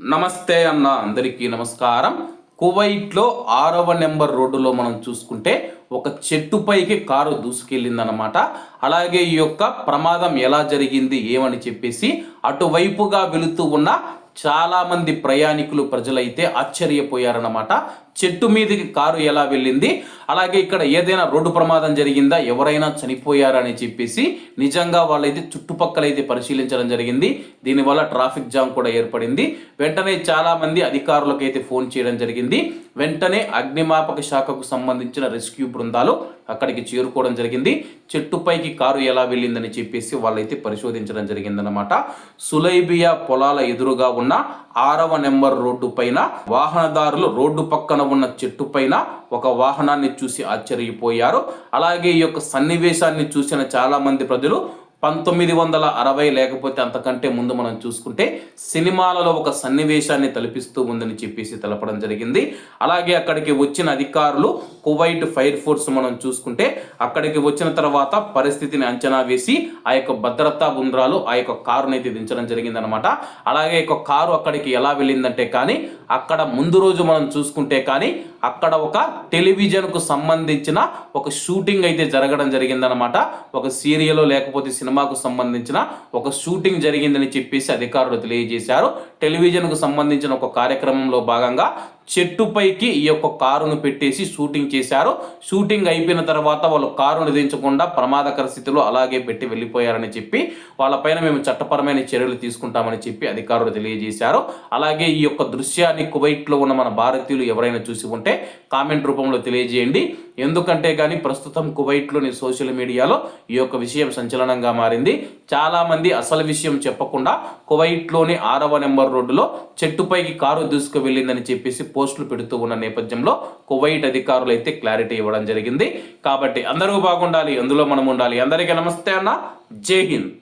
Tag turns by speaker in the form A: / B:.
A: నమస్తే అన్న అందరికీ నమస్కారం. కువైట్లో ఆరవ నెంబర్ రోడ్డులో మనం చూసుకుంటే ఒక చెట్టుపైకి కారు దూసుకెళ్ళిందనమాట అలాగే ఈ యొక్క ప్రమాదం ఎలా జరిగింది ఏమని చెప్పేసి అటువైపుగా వెళుతూ ఉన్న చాలామంది ప్రయాణికులు ప్రజలైతే ఆశ్చర్యపోయారన్నమాట. చెట్టు మీదకి కారు ఎలా వెళ్ళింది? అలాగే ఇక్కడ ఏదైనా రోడ్డు ప్రమాదం జరిగిందా? ఎవరైనా చనిపోయారా అని చెప్పేసి నిజంగా వాళ్ళైతే చుట్టుపక్కలైతే పరిశీలించడం జరిగింది. దీనివల్ల ట్రాఫిక్ జామ్ కూడా ఏర్పడింది. వెంటనే చాలామంది అధికారులకైతే అధికారులకు అయితే ఫోన్ చేయడం జరిగింది. వెంటనే అగ్నిమాపక శాఖకు సంబంధించిన రెస్క్యూ బృందాలు అక్కడికి చేరుకోవడం జరిగింది. చెట్టుపైకి కారు ఎలా వెళ్ళిందని చెప్పేసి వాళ్ళైతే పరిశోధించడం జరిగిందనమాట సులైబియా పొలాల ఎదురుగా ఉన్న ఆరవ నెంబర్ రోడ్డు పైన వాహనదారులు రోడ్డు పక్కన ఉన్న చెట్టు పైన ఒక వాహనాన్ని చూసి ఆశ్చర్యపోయారు. అలాగే ఈ యొక్క సన్నివేశాన్ని చూసిన చాలామంది ప్రజలు పంతొమ్మిది వందల అరవై లేకపోతే అంతకంటే ముందు మనం చూసుకుంటే సినిమాలలో ఒక సన్నివేశాన్ని తలపిస్తూ ఉందని చెప్పేసి తెలపడం జరిగింది. అలాగే అక్కడికి వచ్చిన అధికారులు కువైట్ ఫైర్ ఫోర్స్ మనం చూసుకుంటే అక్కడికి వచ్చిన తర్వాత పరిస్థితిని అంచనా వేసి ఆ యొక్క భద్రతా బృందాలు ఆ యొక్క కారునైతే అయితే దించడం జరిగిందనమాట అలాగే యొక్క కారు అక్కడికి ఎలా వెళ్ళిందంటే కానీ అక్కడ ముందు రోజు మనం చూసుకుంటే కానీ అక్కడ ఒక టెలివిజన్కు సంబంధించిన ఒక షూటింగ్ అయితే జరగడం జరిగిందనమాట ఒక సీరియల్ లేకపోతే సినిమాకు సంబంధించిన ఒక షూటింగ్ జరిగిందని చెప్పేసి అధికారులు తెలియజేశారు. టెలివిజన్కు సంబంధించిన ఒక కార్యక్రమంలో భాగంగా చెట్టుపైకి ఈ యొక్క కారును పెట్టేసి షూటింగ్ చేశారు. షూటింగ్ అయిపోయిన తర్వాత వాళ్ళు కారును దించకుండా ప్రమాదకర స్థితిలో అలాగే పెట్టి వెళ్ళిపోయారని చెప్పి వాళ్ళపైన మేము చట్టపరమైన చర్యలు తీసుకుంటామని చెప్పి అధికారులు తెలియజేశారు. అలాగే ఈ యొక్క దృశ్యాన్ని కువైట్లో ఉన్న మన భారతీయులు ఎవరైనా చూసి ఉంటే కామెంట్ రూపంలో తెలియజేయండి. ఎందుకంటే కానీ ప్రస్తుతం కువైట్లోని సోషల్ మీడియాలో ఈ యొక్క విషయం సంచలనంగా మారింది. చాలామంది అసలు విషయం చెప్పకుండా కువైట్లోని ఆరవ నెంబర్ రోడ్డులో చెట్టుపైకి కారు దూసుకు వెళ్ళిందని చెప్పేసి పోస్టులు పెడుతూ ఉన్న నేపథ్యంలో కువైట్ అధికారులు అయితే క్లారిటీ ఇవ్వడం జరిగింది. కాబట్టి అందరూ బాగుండాలి అందులో మనం ఉండాలి అందరికీ నమస్తే అన్న. జై హింద్.